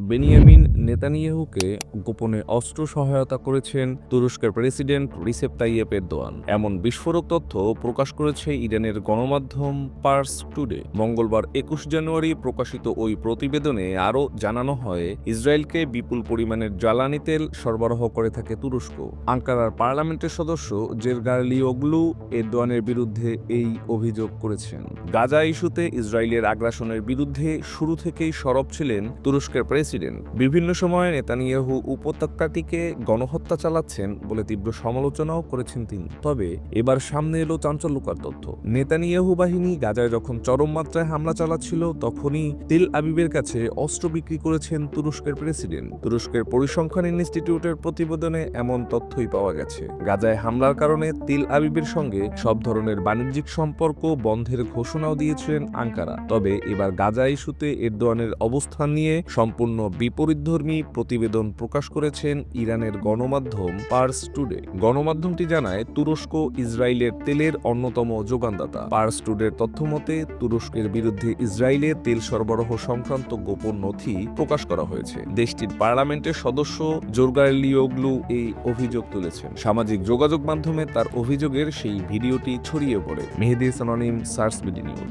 Benjamin নেতানিয়াহুকে গোপনে অস্ত্র সহায়তা করেছেন তুরস্কের প্রেসিডেন্ট রিসেপ তাইয়েপ এরদোয়ান। এমন বিস্ফোরক তথ্য প্রকাশ করেছে ইরানের গণমাধ্যম পার্স টুডে। মঙ্গলবার একুশ জানুয়ারি প্রকাশিত ওই প্রতিবেদনে আরও জানানো হয়, ইসরায়েলকে বিপুল পরিমাণের জ্বালানি তেল সরবরাহ করে থাকে তুরস্ক। আঙ্কারার পার্লামেন্টের সদস্য জেরগার জেরগালিওগলু এরদোয়ানের বিরুদ্ধে এই অভিযোগ করেছেন। গাজা ইস্যুতে ইসরায়েলের আগ্রাসনের বিরুদ্ধে শুরু থেকেই সরব ছিলেন তুরস্কের প্রেসিডেন্ট বিভিন্ন সময়ে নেতানিয়াহু উপত্যকাটিকে গণহত্যা চালাচ্ছেন বলে তীব্র সমালোচনাও করেছেন তিনি। তবে এবার সামনে এলো চাঞ্চল্যকর তথ্য। নেতানিয়াহু বাহিনী গাজায় যখন চরম মাত্রায় হামলা চালাচ্ছিল, তখনই তেল আবিবের কাছে অস্ত্র বিক্রি করেছেন তুরস্কের প্রেসিডেন্ট। তুরস্কের পরিসংখ্যান ইনস্টিটিউটের প্রতিবেদনে এমন তথ্যই পাওয়া গেছে। গাজায় হামলার কারণে তেল আবিবের সঙ্গে সব ধরনের বাণিজ্যিক সম্পর্ক বন্ধের ঘোষণাও দিয়েছিলেন আঙ্কারা। তবে এবার গাজা ইস্যুতে এরদোয়ানের অবস্থান নিয়ে সম্পূর্ণ বিপরীতধর্মী প্রতিবেদন প্রকাশ করেছেন ইরানের গণমাধ্যম পার্স টুডে। গণমাধ্যমটি জানায়, তুরস্ক ইসরায়েলের তেলের অন্যতম যোগানদাতা। পার্স টুডের তথ্যমতে তুরস্কের বিরুদ্ধে ইসরায়েলে তেল সরবরাহ সংক্রান্ত গোপন নথি প্রকাশ করা হয়েছে। দেশটির পার্লামেন্টের সদস্য জোরগালিওগলু এই অভিযোগ তুলেছেন। সামাজিক যোগাযোগ মাধ্যমে তার অভিযোগের সেই ভিডিওটি ছড়িয়ে পড়ে। মেহেদি সানানিম, সার্স বিডি নিউজ।